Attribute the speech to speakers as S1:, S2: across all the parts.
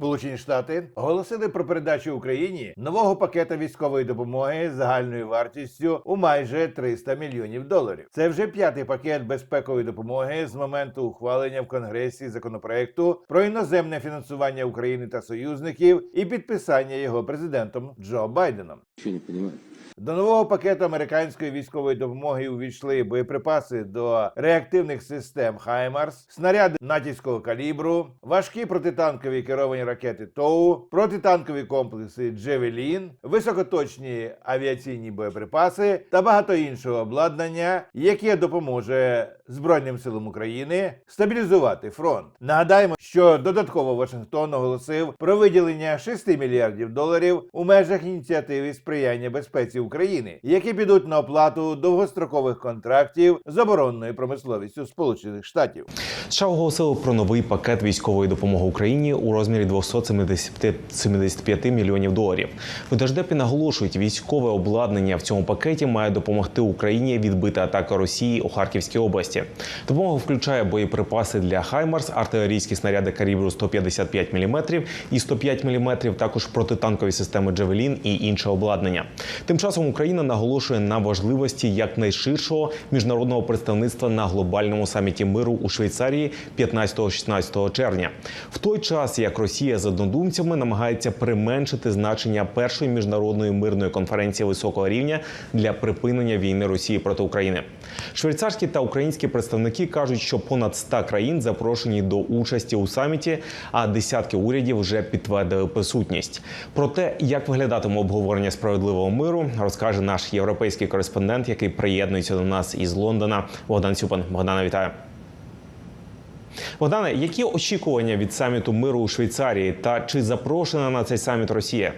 S1: Сполучені Штати оголосили про передачу Україні нового пакета військової допомоги загальною вартістю у майже 300 мільйонів доларів. Це вже п'ятий пакет безпекової допомоги з моменту ухвалення в Конгресі законопроекту про іноземне фінансування України та союзників і підписання його президентом Джо Байденом.
S2: Що не понимаю.
S1: До нового пакету американської військової допомоги увійшли боєприпаси до реактивних систем Хаймарс, снаряди натівського калібру, важкі протитанкові керовані ракети ТОУ, протитанкові комплекси Джевелін, високоточні авіаційні боєприпаси та багато іншого обладнання, яке допоможе Збройним силам України стабілізувати фронт. Нагадаємо, що додатково Вашингтон оголосив про виділення 6 мільярдів доларів у межах ініціативи сприяння безпеці України, які підуть на оплату довгострокових контрактів з оборонною промисловістю Сполучених Штатів.
S3: США оголосили про новий пакет військової допомоги Україні у розмірі 275 мільйонів доларів. У Держдепі наголошують, військове обладнання в цьому пакеті має допомогти Україні відбити атаку Росії у Харківській області. Допомога включає боєприпаси для Хаймарс, артилерійські снаряди калібру 155 мм і 105 мм, також протитанкові системи Джевелін і інше обладнання. Тим часом Україна наголошує на важливості якнайширшого міжнародного представництва на глобальному саміті миру у Швейцарії 15-16 червня. В той час як Росія з однодумцями намагається применшити значення першої міжнародної мирної конференції високого рівня для припинення війни Росії проти України. Швейцарські та українські представники кажуть, що понад 100 країн запрошені до участі у саміті, а десятки урядів вже підтвердили присутність. Про те, як виглядатиме обговорення справедливого миру, розкаже наш європейський кореспондент, який приєднується до нас із Лондона. Богдан Цюпан. Богдана, вітаю. Богдане, які очікування від саміту миру у Швейцарії та чи запрошена на цей саміт Росія?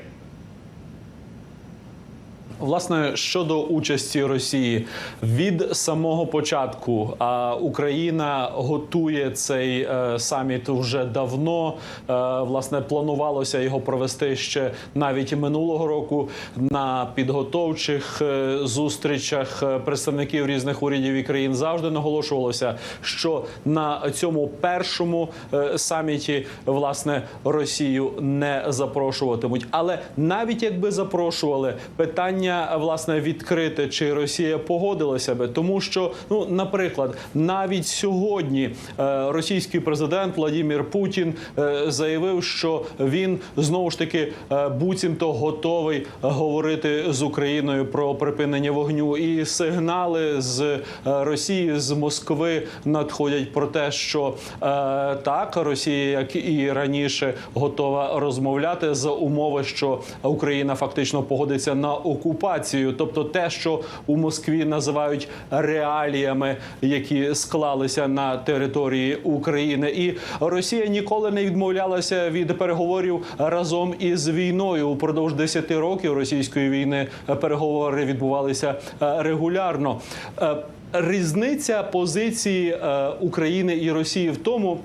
S4: Власне, щодо участі Росії від самого початку Україна готує цей е, саміт вже давно. Е, власне, планувалося його провести ще навіть минулого року на підготовчих е, зустрічах представників різних урядів і країн завжди наголошувалося, що на цьому першому саміті власне Росію не запрошуватимуть. Але навіть якби запрошували питання власне відкрите, чи Росія погодилася би, тому що ну, наприклад, навіть сьогодні е, російський президент Владимир Путін е, заявив, що він знову ж таки е, буцімто готовий говорити з Україною про припинення вогню, і сигнали з Росії з Москви надходять про те, що так Росія, як і раніше, готова розмовляти за умови, що Україна фактично погодиться на окупацію. Тобто, те, що у Москві називають реаліями, які склалися на території України, і Росія ніколи не відмовлялася від переговорів разом із війною. Упродовж 10 років російської війни переговори відбувалися е, регулярно. Е, Різниця позиції е, України і Росії в тому.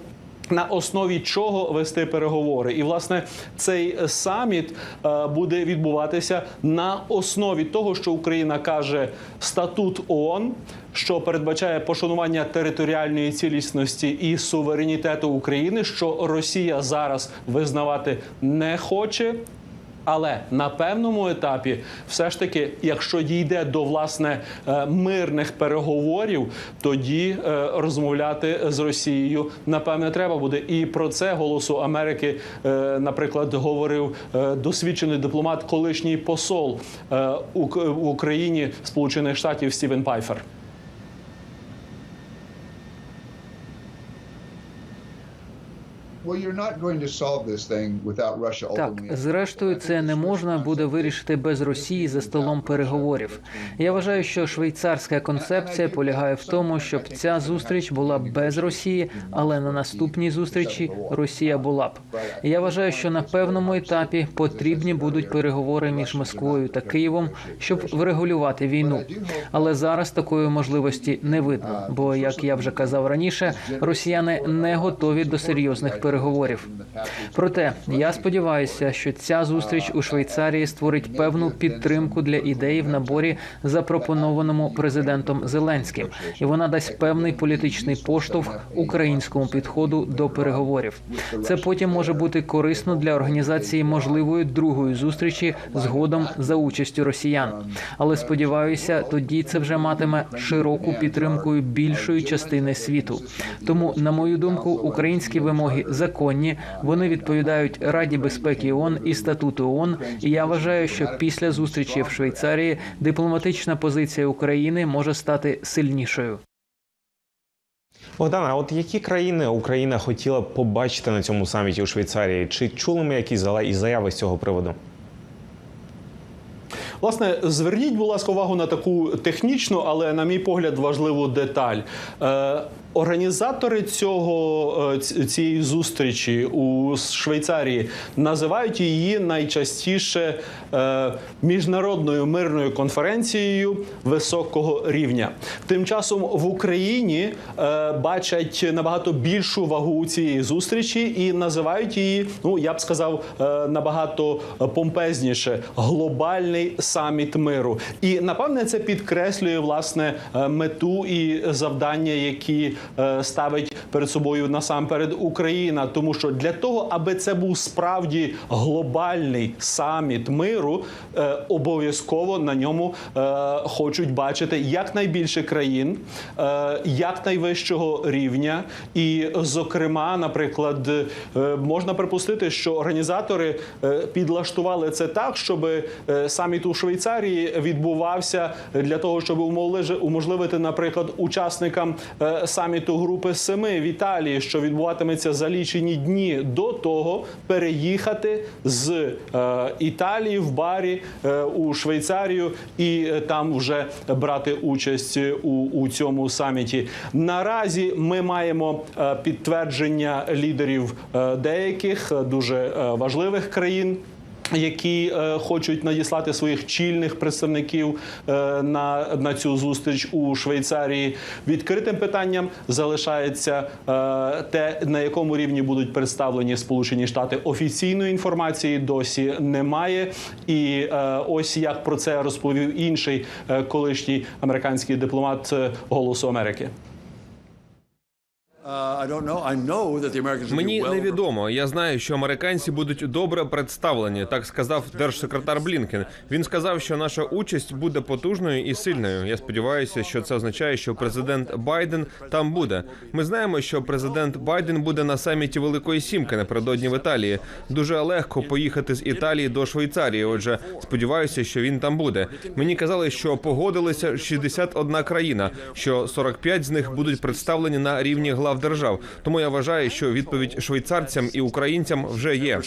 S4: На основі чого вести переговори, і власне цей саміт е, буде відбуватися на основі того, що Україна каже статут ООН, що передбачає пошанування територіальної цілісності і суверенітету України, що Росія зараз визнавати не хоче. Але на певному етапі, все ж таки, якщо дійде до власне е, мирних переговорів, тоді е, розмовляти з Росією напевне треба буде. І про це голосу Америки, е, наприклад, говорив досвідчений дипломат, колишній посол в Україні Сполучених Штатів Стівен Пайфер.
S5: Так, зрештою, це не можна буде вирішити без Росії за столом переговорів. Я вважаю, що швейцарська концепція полягає в тому, щоб ця зустріч була без Росії, але на наступній зустрічі Росія була б. Я вважаю, що на певному етапі потрібні будуть переговори між Москвою та Києвом, щоб врегулювати війну. Але зараз такої можливості не видно. Бо, як я вже казав раніше, росіяни не готові до серйозних переговорів. Переговорів. Проте я сподіваюся, що ця зустріч у Швейцарії створить певну підтримку для ідеї в наборі, запропонованому президентом Зеленським, і вона дасть певний політичний поштовх українському підходу до переговорів. Це потім може бути корисно для організації можливої другої зустрічі згодом за участю росіян. Але сподіваюся, тоді це вже матиме широку підтримкою більшої частини світу. Тому, на мою думку, українські вимоги законні. Вони відповідають Раді безпеки ООН і статуту ООН. І я вважаю, що після зустрічі в Швейцарії дипломатична позиція України може стати сильнішою.
S3: Богдана, а от які країни Україна хотіла б побачити на цьому саміті у Швейцарії? Чи чули ми якісь заяви з цього приводу?
S4: Власне, зверніть, будь ласка, увагу на таку технічну, але, на мій погляд, важливу деталь. Організатори цього е, цієї зустрічі у Швейцарії називають її найчастіше е, міжнародною мирною конференцією високого рівня. Тим часом в Україні е, бачать набагато більшу вагу цієї зустрічі і називають її, ну я б сказав, набагато помпезніше глобальний саміт миру. І напевне це підкреслює власне мету і завдання, які е, ставить перед собою насамперед Україна, тому що для того, аби це був справді глобальний саміт миру, е, обов'язково на ньому е, хочуть бачити якнайбільше країн, е, якнайвищого рівня, і, зокрема, наприклад, можна припустити, що організатори підлаштували це так, щоб саміт у Швейцарії відбувався для того, щоб уможливити, наприклад, учасникам е, саміту Групи Семи в Італії, що відбуватиметься за лічені дні до того, переїхати з е, Італії в барі е, у Швейцарію і е, там вже брати участь у, у цьому саміті. Наразі ми маємо е, підтвердження лідерів е, деяких е, дуже е, важливих країн. Які е, хочуть надіслати своїх чільних представників е, на, на цю зустріч у Швейцарії, відкритим питанням залишається е, те, на якому рівні будуть представлені Сполучені Штати. Офіційної інформації досі немає. І е, ось як про це розповів інший е, колишній американський дипломат е, Голосу Америки.
S6: Мені
S2: do
S6: невідомо. Я знаю, що американці будуть добре представлені. Так сказав держсекретар Блінкен. Він сказав, що наша участь буде потужною і сильною. Я сподіваюся, що це означає, що президент Байден там буде. Ми знаємо, що президент Байден буде на саміті Великої Сімки напередодні в Італії. Дуже легко поїхати з Італії до Швейцарії. Отже, сподіваюся, що він там буде. Мені казали, що погодилися 61 країна, що 45 з них будуть представлені на рівні глав держав. Тому я вважаю, що відповідь швейцарцям і українцям вже є.